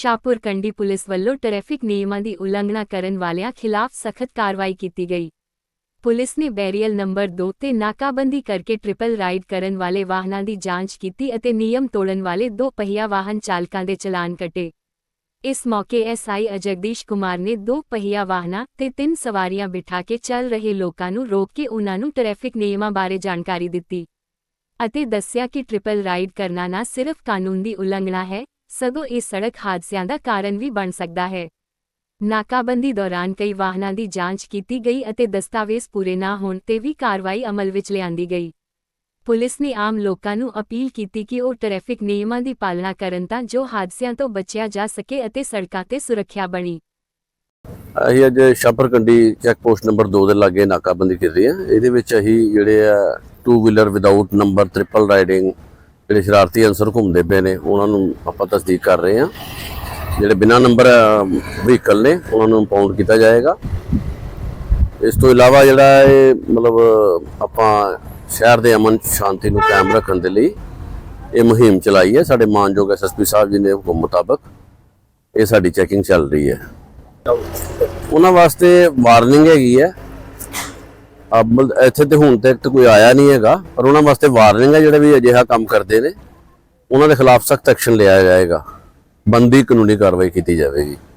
Shahpur Kandi police ਵੱਲੋਂ traffic ਨਿਯਮਾਂ ਦੀ ਉਲੰਘਣਾ ਕਰਨ ਵਾਲਿਆਂ ਖਿਲਾਫ ਸਖਤ ਕਾਰਵਾਈ ਕੀਤੀ ਗਈ ਪੁਲਿਸ ਨੇ ਬੈਰੀਅਲ ਨੰਬਰ 2 ਤੇ ਨਾਕਾਬੰਦੀ ਕਰਕੇ ਟ੍ਰਿਪਲ ਰਾਈਡ ਕਰਨ ਵਾਲੇ ਵਾਹਨਾਂ ਦੀ ਜਾਂਚ ਕੀਤੀ ਅਤੇ ਨਿਯਮ ਤੋੜਨ ਵਾਲੇ ਦੋ ਪਹੀਆ ਵਾਹਨ ਚਾਲਕਾਂ ਦੇ ਚਲਾਨ ਕੱਟੇ ਇਸ ਮੌਕੇ ਐਸਆਈ ਅਜਗਦੀਸ਼ ਕੁਮਾਰ ਨੇ ਦੋ ਪਹੀਆ ਵਾਹਨਾਂ ਤੇ ਤਿੰਨ ਸਵਾਰੀਆਂ ਬਿਠਾ ਕੇ ਚੱਲ ਰਹੇ ਲੋਕਾਂ ਨੂੰ ਰੋਕ ਕੇ ਉਨ੍ਹਾਂ ਨੂੰ ਟ੍ਰੈਫਿਕ ਨਿਯਮਾਂ ਬਾਰੇ ਜਾਣਕਾਰੀ ਦਿੱਤੀ ਅਤੇ ਦੱਸਿਆ ਕਿ ਟ੍ਰਿਪਲ ਰਾਈਡ ਕਰਨਾ ਨਾ ਸਿਰਫ ਕਾਨੂੰਨ ਦੀ ਉਲੰਘਣਾ ਹੈ ਸਗੋਂ ਇਹ ਸੜਕ ਹਾਦਸਿਆਂ ਦਾ ਕਾਰਨ ਵੀ ਬਣ ਸਕਦਾ ਹੈ। ਨਾਕਾਬੰਦੀ ਦੌਰਾਨ ਕਈ ਵਾਹਨਾਂ ਦੀ ਜਾਂਚ ਕੀਤੀ ਗਈ ਅਤੇ ਦਸਤਾਵੇਜ਼ ਪੂਰੇ ਨਾ ਹੋਣ ਤੇ ਵੀ ਕਾਰਵਾਈ ਅਮਲ ਵਿੱਚ ਲਿਆਂਦੀ ਗਈ। ਪੁਲਿਸ ਨੇ ਆਮ ਲੋਕਾਂ ਨੂੰ ਅਪੀਲ ਕੀਤੀ ਕਿ ਉਹ ਟ੍ਰੈਫਿਕ ਨਿਯਮਾਂ ਦੀ ਪਾਲਣਾ ਕਰਨ ਤਾਂ ਜੋ ਹਾਦਸਿਆਂ ਤੋਂ ਬਚਿਆ ਜਾ ਸਕੇ ਅਤੇ ਸੜਕਾਂ ਤੇ ਸੁਰੱਖਿਆ ਬਣੀ। ਅਸੀਂ ਅੱਜ ਸ਼ਾਪਰਕੰਡੀ ਚੈੱਕ ਪੋਸਟ ਨੰਬਰ 2 ਦੇ ਲਾਗੇ ਨਾਕਾਬੰਦੀ ਕੀਤੀ ਹੈ। ਇਹਦੇ ਵਿੱਚ ਅਸੀਂ ਜਿਹੜੇ ਆ two wheeler without number triple riding ਜਿਹੜੇ ਸ਼ਰਾਰਤੀ ਅਨਸਰ ਘੁੰਮਦੇ ਪਏ ਨੇ, ਉਹਨਾਂ ਨੂੰ ਆਪਾਂ ਤਸਦੀਕ ਕਰ ਰਹੇ ਹਾਂ। ਜਿਹੜੇ ਬਿਨਾਂ ਨੰਬਰ ਵਹੀਕਲ ਨੇ, ਉਹਨਾਂ ਨੂੰ ਪਾਉਂਡ ਕੀਤਾ ਜਾਏਗਾ। ਇਸ ਤੋਂ ਇਲਾਵਾ ਜਿਹੜਾ ਇਹ, ਮਤਲਬ, ਆਪਾਂ ਸ਼ਹਿਰ ਦੇ ਅਮਨ ਸ਼ਾਂਤੀ ਨੂੰ ਕਾਇਮ ਰੱਖਣ ਦੇ ਲਈ ਇਹ ਮੁਹਿੰਮ ਚਲਾਈ ਹੈ। ਸਾਡੇ ਮਾਨਯੋਗ ਐਸਐਸਪੀ ਸਾਹਿਬ ਜੀ ਨੇ ਹੁਕਮ ਮੁਤਾਬਕ ਇਹ ਸਾਡੀ ਚੈਕਿੰਗ ਚੱਲ ਰਹੀ ਹੈ। ਉਹਨਾਂ ਵਾਸਤੇ ਵਾਰਨਿੰਗ ਹੈਗੀ ਹੈ ਇੱਥੇ ਤੇ ਹੁਣ ਤੱਕ ਤਾਂ ਕੋਈ ਆਇਆ ਨਹੀਂ ਹੈਗਾ, ਪਰ ਉਹਨਾਂ ਵਾਸਤੇ ਵਾਰਨਿੰਗ ਹੈ ਜਿਹੜੇ ਵੀ ਅਜਿਹਾ ਕੰਮ ਕਰਦੇ ਨੇ। ਉਹਨਾਂ ਦੇ ਖਿਲਾਫ ਸਖਤ ਐਕਸ਼ਨ ਲਿਆ ਜਾਏਗਾ। ਬੰਦੀ ਕਾਨੂੰਨੀ ਕਾਰਵਾਈ ਕੀਤੀ ਜਾਵੇਗੀ।